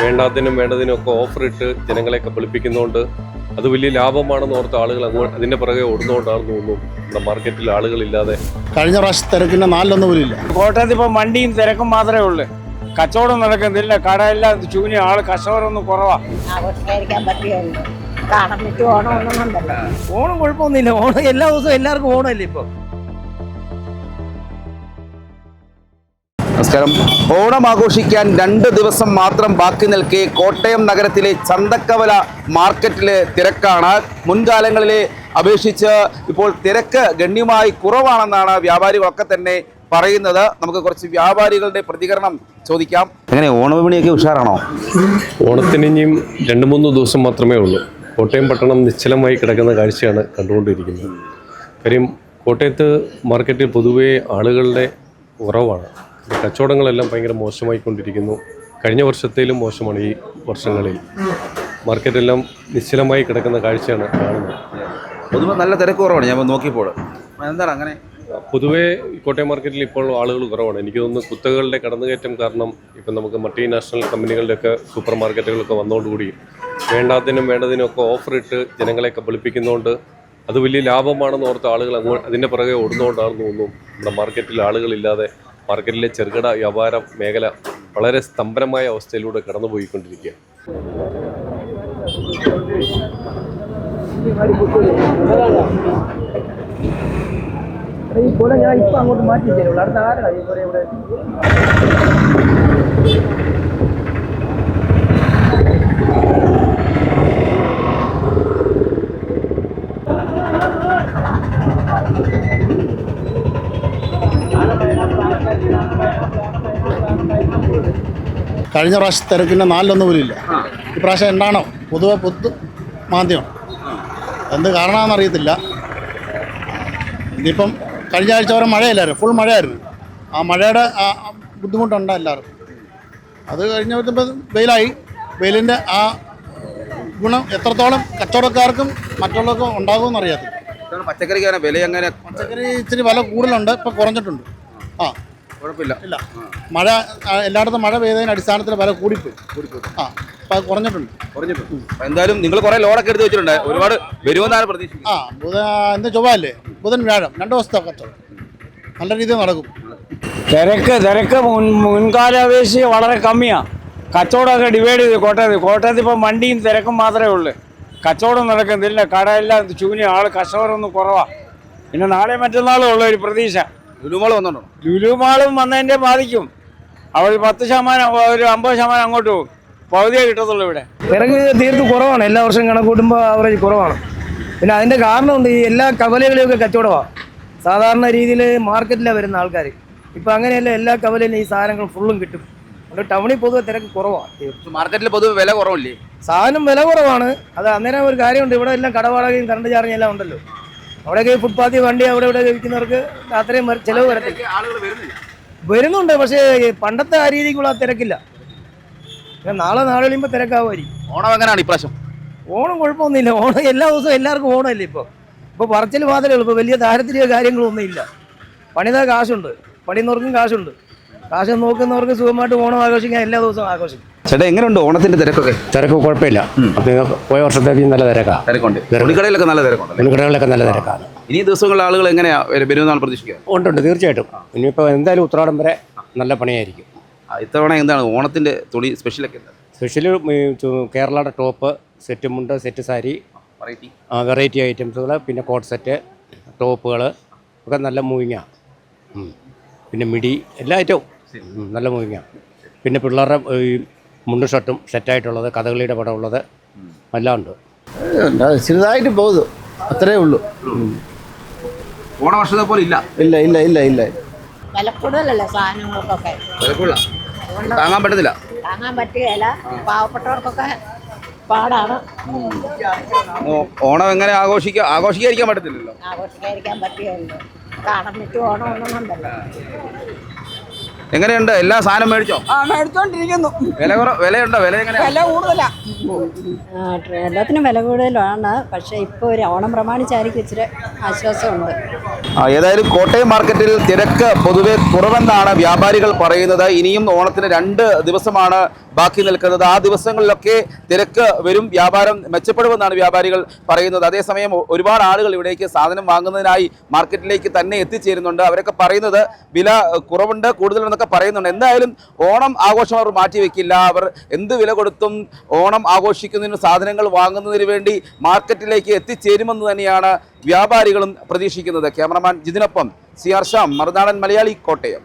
വേണ്ടാത്തിനും വേണ്ടതിനും ഒക്കെ ഓഫർ ഇട്ട് ജനങ്ങളെ കബളിപ്പിക്കുന്നതുകൊണ്ട് അത് വലിയ ലാഭമാണെന്ന് ഓർത്ത ആളുകൾ അങ്ങോട്ട് അതിന്റെ പുറകെ ഓടുന്നതുകൊണ്ടാണെന്ന് തോന്നുന്നു നമ്മുടെ മാർക്കറ്റിൽ ആളുകളില്ലാതെ കഴിഞ്ഞ പ്രാവശ്യം തിരക്കിന്റെ നാലിലൊന്നും പോലും ഇല്ല. കോട്ടയത്ത് ഇപ്പൊ മണ്ടിയും തിരക്കും മാത്രമേ ഉള്ളൂ. കച്ചവടം നടക്കുന്നില്ല. കടയെല്ലാം ചൂനി ആൾ കച്ചവടമൊന്നും കുറവാ. ഓണം കുഴപ്പമൊന്നുമില്ല. ഓണം എല്ലാ ദിവസവും എല്ലാവർക്കും ഓണമല്ലേ ഇപ്പൊ? നമസ്കാരം. ഓണം ആഘോഷിക്കാൻ രണ്ട് ദിവസം മാത്രം ബാക്കി നിൽക്കെ കോട്ടയം നഗരത്തിലെ ചന്തക്കവല മാർക്കറ്റിലെ തിരക്കാണ്. മുൻകാലങ്ങളിലെ അപേക്ഷിച്ച് ഇപ്പോൾ തിരക്ക് ഗണ്യമായി കുറവാണെന്നാണ് വ്യാപാരികളൊക്കെ തന്നെ പറയുന്നത്. നമുക്ക് കുറച്ച് വ്യാപാരികളുടെ പ്രതികരണം ചോദിക്കാം. എങ്ങനെ ഓണവിപണിയൊക്കെ ഉഷാറാണോ? ഓണത്തിന് ഇനിയും രണ്ട് മൂന്ന് ദിവസം മാത്രമേ ഉള്ളൂ. കോട്ടയം പട്ടണം നിശ്ചലമായി കിടക്കുന്ന കാഴ്ചയാണ് കണ്ടുകൊണ്ടിരിക്കുന്നത്. കാര്യം കോട്ടയത്ത് മാർക്കറ്റിൽ പൊതുവേ ആളുകളുടെ കുറവാണ്. കച്ചവടങ്ങളെല്ലാം ഭയങ്കര മോശമായിക്കൊണ്ടിരിക്കുന്നു. കഴിഞ്ഞ വർഷത്തേലും മോശമാണ് ഈ വർഷങ്ങളിൽ. മാർക്കറ്റെല്ലാം നിശ്ചലമായി കിടക്കുന്ന കാഴ്ചയാണ് കാണുന്നത്. പൊതുവെ നല്ല തിരക്ക് കുറവാണ്. ഞാൻ നോക്കിയപ്പോൾ. എന്താണ് അങ്ങനെ? പൊതുവേ കോട്ടയം മാർക്കറ്റിൽ ഇപ്പോൾ ആളുകൾ കുറവാണ്. എനിക്ക് തോന്നുന്നു കുത്തകളുടെ കടന്നുകയറ്റം കാരണം ഇപ്പം നമുക്ക് മൾട്ടിനാഷണൽ കമ്പനികളുടെയൊക്കെ സൂപ്പർ മാർക്കറ്റുകളൊക്കെ വന്നതോടുകൂടി വേണ്ടാത്തതിനും വേണ്ടതിനും ഒക്കെ ഓഫർ ഇട്ട് ജനങ്ങളെ കബളിപ്പിക്കുന്നതുകൊണ്ട് അത് വലിയ ലാഭമാണെന്ന് ഓർത്ത ആളുകൾ അങ്ങോട്ട് അതിന്റെ പുറകെ ഓടുന്നതുകൊണ്ടാണെന്ന് തോന്നുന്നു നമ്മുടെ മാർക്കറ്റിൽ ആളുകളില്ലാതെ മാർക്കറ്റിലെ ചെറുകിട വ്യാപാര മേഖല വളരെ സ്തംഭനമായ അവസ്ഥയിലൂടെ കടന്നുപോയിക്കൊണ്ടിരിക്കുകയാണ്. ഈ പോലെ ഞാൻ ഇപ്പൊ അങ്ങോട്ട് മാറ്റി തരുള്ളൂ അടുത്ത ആരാണ് ഈ ഇവിടെ? കഴിഞ്ഞ പ്രാവശ്യം തിരക്കിന്റെ നാലിലൊന്നും പോലും ഇല്ല ഇപ്രാവശ്യം എന്താണോ? പൊതുവെ പൊതു മാന്ദ്യമാണ് എന്ത് കാരണമെന്ന് അറിയത്തില്ല. ഇനിയിപ്പം കഴിഞ്ഞ ആഴ്ച വരെ മഴയില്ലായിരുന്നു. ഫുൾ മഴയായിരുന്നു. ആ മഴയുടെ ആ ബുദ്ധിമുട്ടുണ്ട് എല്ലാവർക്കും? അത് കഴിഞ്ഞ വരുമ്പോൾ വെയിലായി. വെയിലിന്റെ ആ ഗുണം എത്രത്തോളം കച്ചവടക്കാർക്കും മറ്റുള്ളവർക്കും ഉണ്ടാകുമെന്ന് അറിയാത്തില്ല. ഇതാണ് പച്ചക്കറിക്ക് വില എങ്ങനെ പച്ചക്കറി ഇച്ചിരി വില കൂടുതലുണ്ട്. ഇപ്പം കുറഞ്ഞിട്ടുണ്ട്. ആ. കുഴപ്പമില്ല. ഇല്ല. മഴ ആ, എല്ലായിടത്തും മഴ പെയ്തതിന് അടിസ്ഥാനത്തിൽ വില കൂടിപ്പോയി. ആ അപ്പം കുറഞ്ഞിട്ടുണ്ട്. കുറഞ്ഞിട്ടുണ്ട്. എന്തായാലും നിങ്ങൾ കുറെ ലോഡൊക്കെ എടുത്ത് വെച്ചിട്ടുണ്ട്. ഒരുപാട് വരുമെന്നാണ് പ്രതീക്ഷിക്കുന്നത് ആ ബുധ ഇന്ന് ചൊവ്വല്ലേ ബുധൻ വ്യാഴം. രണ്ട് ദിവസത്തെ കച്ചവടം. നല്ല രീതിയിൽ നടക്കും. തിരക്ക് തിരക്ക് മുൻ മുൻകാല അപേക്ഷിച്ച് വളരെ കമ്മിയാ. കച്ചവടമൊക്കെ ഡിവൈഡ് ചെയ്ത് കോട്ടയത്ത്. കോട്ടയത്ത് ഇപ്പൊ വണ്ടിയും തിരക്കും മാത്രമേ ഉള്ളൂ. കച്ചവടം നടക്കുന്നില്ല. കടയെല്ലാം ചൂനി ആൾ കർഷകരൊന്നും കുറവാ. പിന്നെ നാളെ മറ്റന്നാളും ഉള്ള ഒരു പ്രതീക്ഷ. ലുലുമോൾ വന്നോണ്ടോ ലുലുമാളും വന്നതിന്റെ ബാധിക്കും. അവർ പത്ത് ശതമാനം ഒരു അമ്പത് ശതമാനം അങ്ങോട്ട് പോകും. പകുതിയേ കിട്ടത്തുള്ളൂ ഇവിടെ. തിരക്ക് തീർത്ത് കുറവാണ്. എല്ലാ വർഷം കണക്കൂട്ടുമ്പോൾ ആവറേജ് കുറവാണ്. പിന്നെ അതിന്റെ കാരണം കാരണമുണ്ട് ഈ എല്ലാ കവലകളെയൊക്കെ കച്ചവടമാണ് സാധാരണ രീതിയിൽ മാർക്കറ്റിലാണ് വരുന്ന ആൾക്കാർ ഇപ്പം അങ്ങനെയല്ല എല്ലാ കവലയിലും ഈ സാധനങ്ങൾ ഫുള്ളും കിട്ടും. അതുകൊണ്ട് ടൗണിൽ പൊതുവെ തിരക്ക് കുറവാണ് മാർക്കറ്റിൽ പൊതുവെ വില കുറവില്ലേ? സാധനം വില കുറവാണ്. അത് അന്നേരം ഒരു കാര്യമുണ്ട് ഇവിടെ എല്ലാം കടവാടകയും കറണ്ട് ചാർജും എല്ലാം ഉണ്ടല്ലോ. അവിടെയൊക്കെ ഫുട്പാത്തിൽ വണ്ടി അവിടെ ഇവിടെ വിൽക്കുന്നവർക്ക് അത്രയും ചിലവ് വരത്തില്ല. വരുന്നുണ്ട് പക്ഷേ പണ്ടത്തെ ആ രീതിക്കുള്ള തിരക്കില്ല. നാളെ നാളെ കഴിയുമ്പോൾ തിരക്കാവുമായിരിക്കും. ഓണം എങ്ങനെയാണ് ഇപ്രാവശ്യം? ഓണം കുഴപ്പമൊന്നുമില്ല. ഓണം എല്ലാ ദിവസവും എല്ലാവർക്കും ഓണമല്ലേ ഇപ്പോൾ ഇപ്പോൾ പറച്ചിൽ മാത്രമേ ഉള്ളൂ. ഇപ്പോൾ വലിയ ദാരിദ്ര്യ കാര്യങ്ങളൊന്നും ഇല്ല പണിതാ കാശുണ്ട്. പണിയുന്നവർക്കും കാശുണ്ട്. കാശ് നോക്കുന്നവർക്ക് സുഖമായിട്ട് ഓണം ആഘോഷിക്കാൻ എല്ലാ ദിവസവും ആഘോഷിക്കും. ചേട്ടാ എങ്ങനെയുണ്ട് ഓണത്തിന്റെ തിരക്കൊക്കെ? തിരക്ക് കുഴപ്പമില്ല. അത് പോയ വർഷത്തേക്ക് നല്ല തിരക്കാണ് തിരക്കുണ്ട്. തുണിക്കടയിലൊക്കെ നല്ല തുണിക്കടകളിലൊക്കെ നല്ല തിരക്കാണ്. ഇനി ദിവസങ്ങളിൽ ആളുകൾ എങ്ങനെയാ വരു- വരുമെന്നാണ് പ്രതീക്ഷിക്കുക? ഉണ്ട് ഉണ്ട് തീർച്ചയായിട്ടും. ഇനിയിപ്പോൾ എന്തായാലും ഉത്രാടം വരെ നല്ല പണിയായിരിക്കും. ഇത്തവണ എന്താണ് ഓണത്തിന്റെ തുണി സ്പെഷ്യലൊക്കെ എന്താ? സ്പെഷ്യൽ കേരളയുടെ ടോപ്പ് സെറ്റ് മുണ്ട് സെറ്റ് സാരി വെറൈറ്റി വെറൈറ്റി ഐറ്റംസുകൾ പിന്നെ കോട്ട് സെറ്റ് ടോപ്പുകൾ ഒക്കെ നല്ല മൂവിങ്ങാ. പിന്നെ മിടി എല്ലാ ഐറ്റവും. നല്ല മൂവിങ്ങാ. പിന്നെ പിള്ളേരുടെ മുണ്ട് ഷർട്ടും സെറ്റായിട്ടുള്ളത് കഥകളിയുടെ പടമുള്ളത് എല്ലാം ഉണ്ട് ചെറുതായിട്ട് പോകുന്നു. അത്രേ ഉള്ളൂ. ഓണ വർഷത്തെ പോലെ ഇല്ല. ഇല്ല ഇല്ല ഇല്ല ഇല്ല. വിലക്കൂടുതലല്ലേ സാധനങ്ങൾക്കൊക്കെ? താങ്ങാൻ പറ്റത്തില്ല. താങ്ങാൻ പറ്റുകയില്ല. പാവപ്പെട്ടവർക്കൊക്കെ പാടാണ്. ഓണം എങ്ങനെ ആഘോഷിക്കുക ആഘോഷിക്കാതിരിക്കാൻ പറ്റത്തില്ലല്ലോ. ആഘോഷിക്കാതിരിക്കാൻ പറ്റുകയുള്ളൂ കാണാൻ പറ്റും ഒന്നും ഉണ്ടല്ലോ എങ്ങനെയുണ്ട്? എല്ലാ സാധനം മേടിച്ചോ? ആ മേടിച്ചോണ്ടിരിക്കുന്നു. വില കുറ വിലയുണ്ടോ? വില എങ്ങനെയാ? വില കൂടുതലാ. ആ, ട്ര- എല്ലാത്തിനും വില കൂടുതലാണ്. പക്ഷേ ഇപ്പോൾ ഒരു ഓണം പ്രമാണിച്ചായിരിക്കും ഇച്ചിരി ആശ്വാസമുണ്ട്. ആ, ഏതായാലും കോട്ടയം മാർക്കറ്റിൽ തിരക്ക് പൊതുവെ കുറവെന്നാണ് വ്യാപാരികൾ പറയുന്നത്. ഇനിയും ഓണത്തിന് രണ്ട് ദിവസമാണ് ബാക്കി നിൽക്കുന്നത്. ആ ദിവസങ്ങളിലൊക്കെ തിരക്ക് വരും വ്യാപാരം മെച്ചപ്പെടുമെന്നാണ് വ്യാപാരികൾ പറയുന്നത്. അതേസമയം ഒരുപാട് ആളുകൾ ഇവിടേക്ക് സാധനം വാങ്ങുന്നതിനായി മാർക്കറ്റിലേക്ക് തന്നെ എത്തിച്ചേരുന്നുണ്ട്. അവരൊക്കെ പറയുന്നത് വില കുറവുണ്ട് കൂടുതലുണ്ടെന്നൊക്കെ പറയുന്നുണ്ട്. എന്തായാലും ഓണം ആഘോഷം അവർ മാറ്റിവെക്കില്ല. അവർ എന്ത് വില കൊടുത്തും ഓണം ആഘോഷിക്കുന്നതിന് സാധനങ്ങൾ വാങ്ങുന്നതിന് വേണ്ടി മാർക്കറ്റിലേക്ക് എത്തിച്ചേരുമെന്ന് തന്നെയാണ് വ്യാപാരികളും പ്രതീക്ഷിക്കുന്നത്. ക്യാമറമാൻ ജിതിനൊപ്പം സി ആർ ഷാം മറുനാടൻ മലയാളി കോട്ടയം.